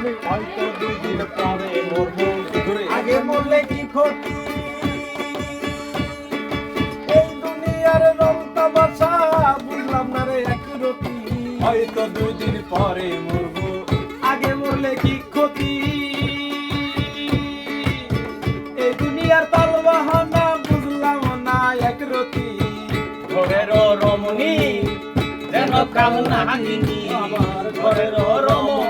আমি হয়তো দুদিন পরে মরবো। আগে মরলে কি ক্ষতি? এই দুনিয়ার রং তামাশা বুঝলাম না রে এক রতি। হয়তো দুদিন পরে মরবো। আগে মরলে কি ক্ষতি? এই দুনিয়ার তাল বাহানা বুঝলাম না এক রতি। ঘরের রমণী যেন কামনা গিনি আমার ঘরের রমণী।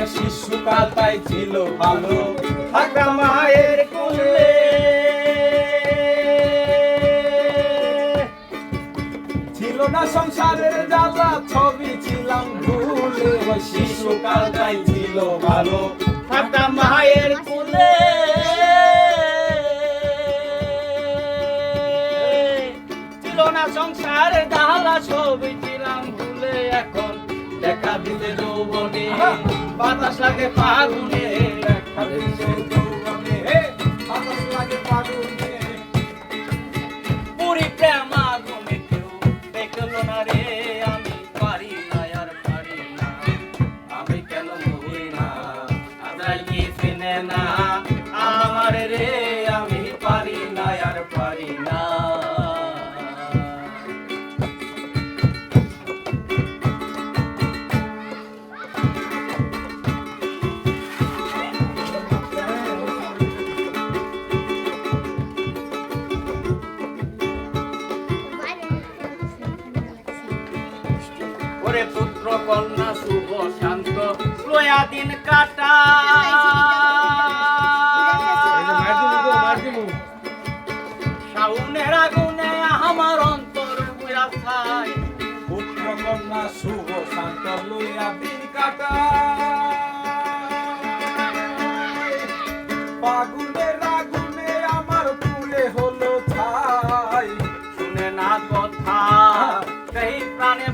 আমার শিশুকাল তাই ছিল ভালো। থাকা মায়ের কোলে। ছিল না সংসারের জ্বালা ছবি ছিলাম ভুলে। শিশুকাল তাই ছিল ভালো। থাকা মায়ের কোলে। ছিল না সংসারে দালা ছবি ছিলাম ভুলে। এখন দেখা দিলে যৌবনে। বাতাস লাগে পাগুনে বাতাস লাগে ফাগুনে পুরি প্রেম আগুনে কেউ দেখল না রে, আমি পারি আর পারি না। আমি কেন মরি না? না? ওরে পুত্র, কন্যা, শুভ, শান্ত লয়া দিন কাটা। শাউনের আগুনে আমার অন্তর পুত্র, কন্যা, শুভ, শান্ত লইয়া দিন কাটা। ফাগুনের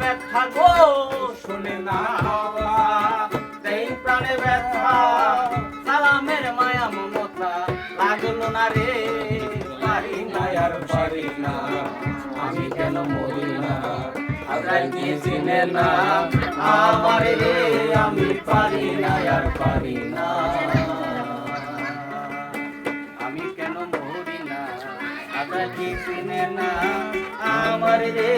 ব্যথা গো, শুনে না সেই প্রাণে ব্যথা, সালামের মায়া, মমতা, লাগল না রে পারি না আর পারি না আমি কেন মরি না? আদাই কি চিনে না? আমার রে আমি পারি না, আর পারি না। আমি কেন মরি না? কি চিনে না? আমার রে